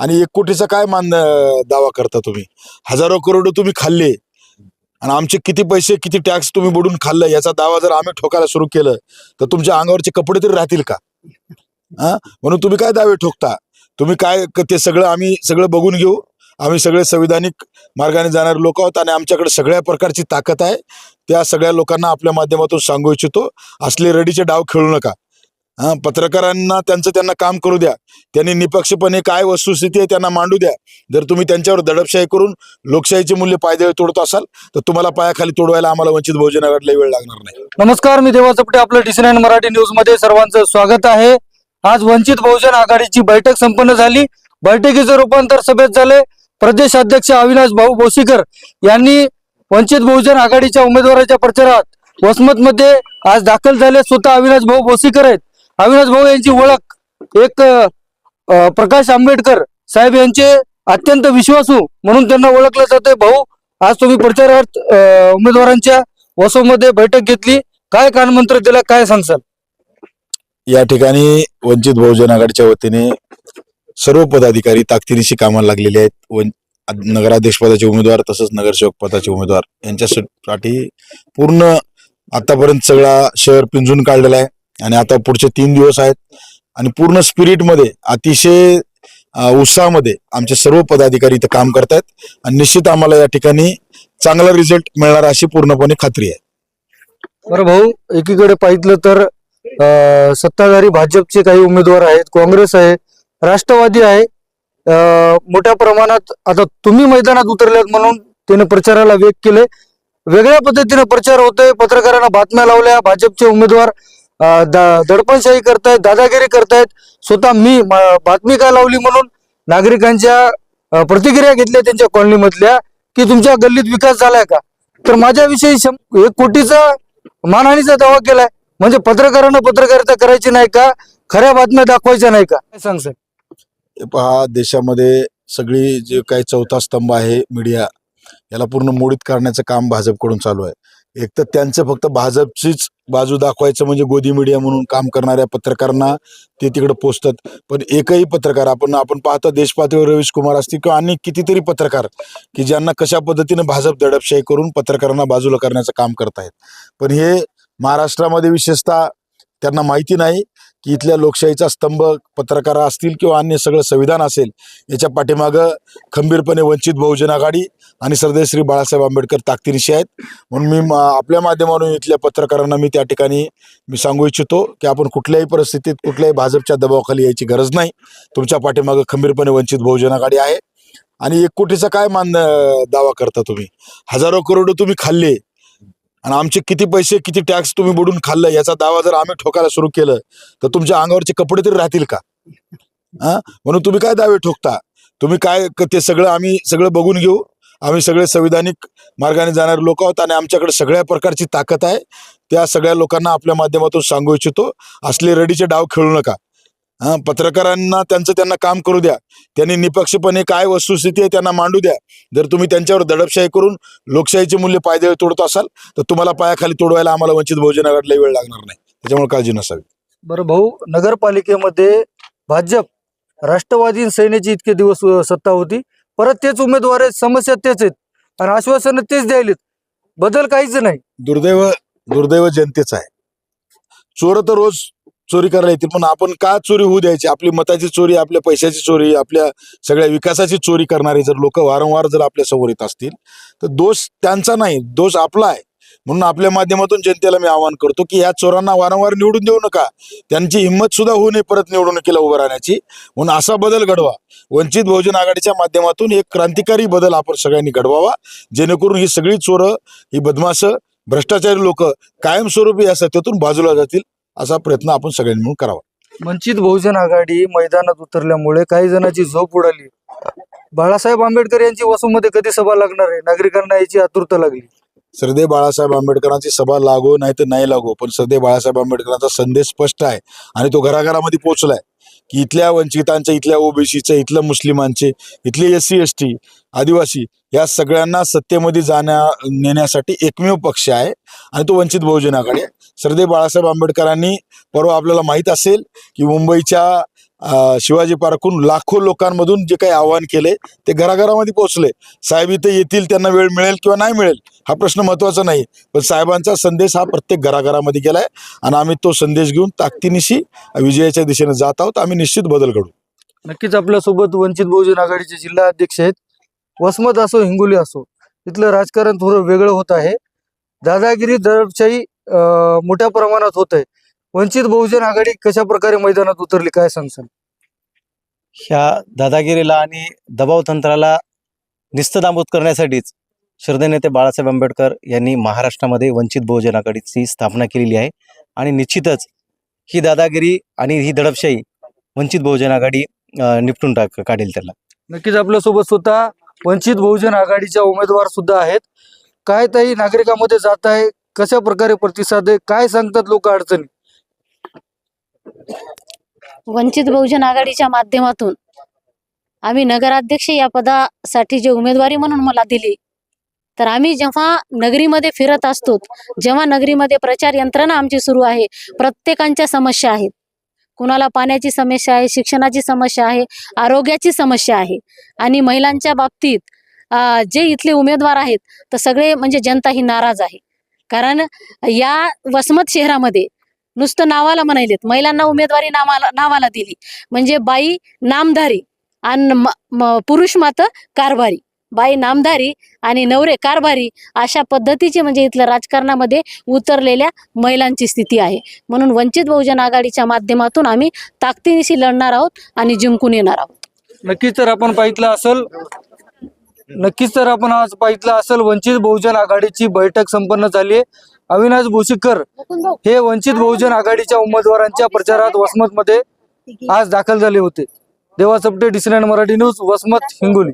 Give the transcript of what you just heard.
आणि एक कोटीचा काय मान दावा करता तुम्ही? हजारो करोड तुम्ही खाल्ले. आणि आमचे किती पैसे किती टॅक्स तुम्ही बुडून खाल्लं याचा दावा जर आम्ही ठोकायला सुरू केलं तर तुमच्या अंगावरचे कपडे तरी राहतील का? हा? म्हणून तुम्ही काय दावे ठोकता? तुम्ही काय ते सगळं आम्ही सगळं बघून घेऊ. आम्ही सगळे संविधानिक मार्गाने जाणारे लोक आहोत आणि आमच्याकडे सगळ्या प्रकारची ताकद आहे. त्या सगळ्या लोकांना आपल्या माध्यमातून सांगू इच्छितो. असले रडीचे डाव खेळू नका. हा पत्रकारांना त्यांचं त्यांना काम करू द्या. त्यांनी निपक्षपणे काय वस्तुस्थिती आहे त्यांना मांडू द्या. जर तुम्ही त्यांच्यावर दडपशाही करून लोकशाहीचे मूल्य पायदळ तोडत असाल तर तुम्हाला पायाखाली तोडवायला आम्हाला वंचित बहुजन आघाडीला वेळ लागणार नाही. नमस्कार मी देवा चपटे आपलं डिसी नाईन मराठी न्यूजमध्ये सर्वांचं स्वागत आहे. आज वंचित बहुजन आघाडीची बैठक संपन्न झाली. बैठकीचं रूपांतर सभेत झाले. प्रदेश अध्यक्ष अविनाश भाऊ बोसीकर यांनी वंचित बहुजन आघाडीच्या उमेदवाराच्या प्रचारात वसमत मध्ये आज दाखल झाले. स्वतः अविनाश भाऊ बोसीकर आहेत. अविनाश भाऊ यांची ओळख. एक प्रकाश आंबेडकर साहेब यांचे अत्यंत विश्वासू म्हणून त्यांना ओळखलं जाते भाऊ आज तुम्ही प्रचारार्थ उमेदवारांच्या वसोमध्ये बैठक घेतली. काय कानमंत्र दिला काय सांगसाल या ठिकाणी वंचित बहुजन आघाडीच्या वतीने सर्व पदाधिकारी ताकदीनिशी कामाला लागलेले आहेत. वन नगराध्यक्ष पदाचे उमेदवार तसंच नगरसेवक पदाचे उमेदवार यांच्यासाठी पूर्ण आतापर्यंत सगळा शहर पिंजून काढलेला आहे. आणि आता पुढचे तीन दिवस आहेत. आणि पूर्ण स्पिरिटमध्ये अतिशय उत्साहामध्ये आमचे सर्व पदाधिकारी इथं काम करतायत. आणि निश्चित आम्हाला या ठिकाणी चांगला रिझल्ट मिळणार अशी पूर्णपणे खात्री आहे. बरं भाऊ एकीकडे पाहितलं तर सत्ताधारी भाजपचे काही उमेदवार आहेत काँग्रेस आहे राष्ट्रवादी आहे. मोठ्या प्रमाणात आता तुम्ही मैदानात उतरल्यात म्हणून त्याने प्रचाराला वेग केले. वेगळ्या पद्धतीने प्रचार होतोय पत्रकारांना बातम्या लावल्या भाजपचे उमेदवार दडपणशाही करतायत दादागिरी करतायत. स्वतः मी बातमी काय लावली म्हणून नागरिकांच्या प्रतिक्रिया घेतल्या त्यांच्या कॉलनीमधल्या की तुमच्या गल्लीत विकास झालाय का? तर माझ्याविषयी एक कोटीचा मानहानीचा दावा केलाय. म्हणजे पत्रकारांना पत्रकारिता करायची नाही का? खऱ्या बातम्या दाखवायच्या नाही का? सांग सर? पहा देशामध्ये सगळी जे काही चौथा स्तंभ आहे मीडिया याला पूर्ण मोडीत करण्याचं काम भाजपकडून चालू आहे. एक तर त्यांचं फक्त भाजपचीच बाजू दाखवायचं म्हणजे गोदी मीडिया म्हणून काम करणाऱ्या पत्रकारांना ते तिकडे पोचतात. पण एकही पत्रकार आपण आपण पाहतो देशपातळीवर रवीश कुमार असतील किंवा आणि कितीतरी पत्रकार की ज्यांना कशा पद्धतीने भाजप दडपशाही करून पत्रकारांना बाजूला करण्याचं काम करतायत. पण हे महाराष्ट्रामध्ये विशेषतः त्यांना माहिती नाही. की इथल्या लोकशाहीचा स्तंभ पत्रकार असतील किंवा अन्य सगळं संविधान असेल याच्या पाठीमागं खंबीरपणे वंचित बहुजन आघाडी आणि सरदेश श्री बाळासाहेब आंबेडकर ताकदीनिशी आहेत. म्हणून मी आपल्या माध्यमातून इथल्या पत्रकारांना मी त्या ठिकाणी मी सांगू इच्छितो की आपण कुठल्याही परिस्थितीत कुठल्याही भाजपच्या दबावाखाली यायची गरज नाही. तुमच्या पाठीमागं खंबीरपणे वंचित बहुजन आघाडी आहे. आणि एक कोटीचा काय मान दावा करता तुम्ही? हजारो करोड तुम्ही खाल्ले. आणि आमचे किती पैसे किती टॅक्स तुम्ही बुडून खाल्लं याचा दावा जर आम्ही ठोकायला सुरू केलं तर तुमच्या अंगावरचे कपडे तरी राहतील का? हा? म्हणून तुम्ही काय दावे ठोकता? तुम्ही काय ते सगळं आम्ही सगळं बघून घेऊ. आम्ही सगळे संविधानिक मार्गाने जाणारे लोक आहोत आणि आमच्याकडे सगळ्या प्रकारची ताकद आहे. त्या सगळ्या लोकांना आपल्या माध्यमातून सांगू इच्छितो. असले रडीचे डाव खेळू नका. हा पत्रकारांना त्यांचं त्यांना काम करू द्या. त्यांनी निपक्षपणे काय वस्तुस्थिती आहे त्यांना मांडू द्या. जर तुम्ही त्यांच्यावर दडपशाही करून लोकशाहीचे मूल्य पायदळ तोडत असाल तर तुम्हाला पायाखाली तोडवायला आम्हाला वंचित बहुजन आघाडीला वेळ लागणार नाही. त्याच्यामुळे काळजी नसावी. बरं भाऊ नगरपालिकेमध्ये भाजप राष्ट्रवादी सेनेची इतके दिवस सत्ता होती. परत तेच उमेदवार आहेत समस्या तेच आहेत. आणि आश्वासन तेच द्यायलेत. बदल काहीच नाही. दुर्दैव दुर्दैव जनतेचं आहे. चोर तर रोज चोरी करायला येतील. पण आपण का चोरी होऊ द्यायची? आपली मताची चोरी आपल्या पैशाची चोरी आपल्या सगळ्या विकासाची चोरी करणारे जर लोक वारंवार जर आपल्यासमोर येत असतील तर दोष त्यांचा नाही दोष आपला आहे. म्हणून आपल्या माध्यमातून जनतेला मी आवाहन करतो की या चोरांना वारंवार निवडून देऊ नका. त्यांची हिंमत सुद्धा होऊ नये परत निवडणुकीला उभं राहण्याची. म्हणून असा बदल घडवा. वंचित बहुजन आघाडीच्या माध्यमातून एक क्रांतिकारी बदल आपण सगळ्यांनी घडवावा. जेणेकरून ही सगळी चोरं ही बदमाश भ्रष्टाचारी लोक कायमस्वरूपी या सत्तेतून बाजूला जातील. असा प्रयत्न आपण सगळ्यांनी मिळून करावा. वंचित बहुजन आघाडी मैदानात उतरल्यामुळे काही जणांची झोप उडाली. बाळासाहेब आंबेडकर यांची वसुमध्ये कधी सभा लागणार आहे? नागरिकांना याची आतुरता लागली. सरदेव बाळासाहेब आंबेडकरांची सभा लागो नाही तर नाही लागो. पण सरदेव बाळासाहेब आंबेडकरांचा संदेश स्पष्ट आहे आणि तो घराघरामध्ये पोहोचलाय. की इथल्या वंचितांच्या इथल्या ओबीसीचे इथल्या मुस्लिमांचे इथले एस सी एस टी आदिवासी या सगळ्यांना सत्तेमध्ये जाण्या नेण्यासाठी एकमेव पक्ष आहे आणि तो वंचित बहुजन आघाडी आहे बाळासाहेब आंबेडकरांनी परवा आपल्याला माहीत असेल की मुंबईच्या शिवाजी पार्कहून लाखो लोकांमधून जे काही आव्हान केले ते घराघरामध्ये पोहोचले. साहेब इथे येतील त्यांना वेळ मिळेल किंवा नाही मिळेल हा प्रश्न महत्त्वाचा नाही. पण साहेबांचा संदेश हा प्रत्येक घराघरामध्ये गेलाय आणि आम्ही तो संदेश घेऊन ताकदीनिशी विजयाच्या दिशेने जात आहोत. आम्ही निश्चित बदल घडू नक्कीच आपल्यासोबत वंचित बहुजन आघाडीचे जिल्हा अध्यक्ष आहेत. वसमत असो हिंगोली असो तिथलं राजकारण थोडं वेगळं होत आहे. दादागिरी दडपशाही मोठ्या प्रमाणात होत आहे. वंचित बहुजन आघाडी कशा प्रकारे मैदानात उतरली? काय सांगसान ह्या दादागिरीला आणि दबाव तंत्राला निस्तनाबूत करण्यासाठीच श्रद्धे नेते बाळासाहेब आंबेडकर यांनी महाराष्ट्रामध्ये वंचित बहुजन आघाडीची स्थापना केलेली आहे. आणि निश्चितच ही दादागिरी आणि ही दडपशाही वंचित बहुजन आघाडी निपटून टाक काढेल त्याला. नक्कीच आपल्यासोबत स्वतः वंचित बहुजन आघाडीच्या उमेदवार सुद्धा आहेत. काय ताई नागरिकांमध्ये जात आहे? कशा प्रकारे प्रतिसाद आहे? काय सांगतात लोक अडचणी? वंचित बहुजन आघाडीच्या माध्यमातून आम्ही नगराध्यक्ष या पदासाठी जे उमेदवारी म्हणून मला दिली तर आम्ही जेव्हा नगरीमध्ये फिरत असतो जेव्हा नगरीमध्ये प्रचार यंत्रणा आमची सुरू आहे प्रत्येकांच्या समस्या आहेत. कुणाला पाण्याची समस्या आहे शिक्षणाची समस्या आहे आरोग्याची समस्या आहे आणि महिलांच्या बाबतीत जे इथले उमेदवार आहेत तर सगळे म्हणजे जनता ही नाराज आहे. कारण या वसमत शहरामध्ये नुसतं नावाला म्हणायलेत. महिलांना उमेदवारी नावाला नावाला दिली. म्हणजे बाई नामधारी आणि पुरुष मात्र कारभारी. बाई नामधारी आणि नवरे कारभारी अशा पद्धतीचे म्हणजे इथल्या राजकारणामध्ये उतरलेल्या महिलांची स्थिती आहे. म्हणून वंचित बहुजन आघाडीच्या माध्यमातून आम्ही ताकदीनिशी लढणार आहोत आणि जिंकून येणार आहोत. नक्कीच तर आपण पाहितलं असेल नक्कीच तर आपण आज पाहितलं असेल वंचित बहुजन आघाडीची बैठक संपन्न झाली आहे. अविनाश भोशीकर हे वंचित बहुजन आघाडीच्या उमेदवारांच्या प्रचारात वसमत मध्ये आज दाखल झाले होते. देवा डिसनाईन मराठी न्यूज वसमत हिंगोली.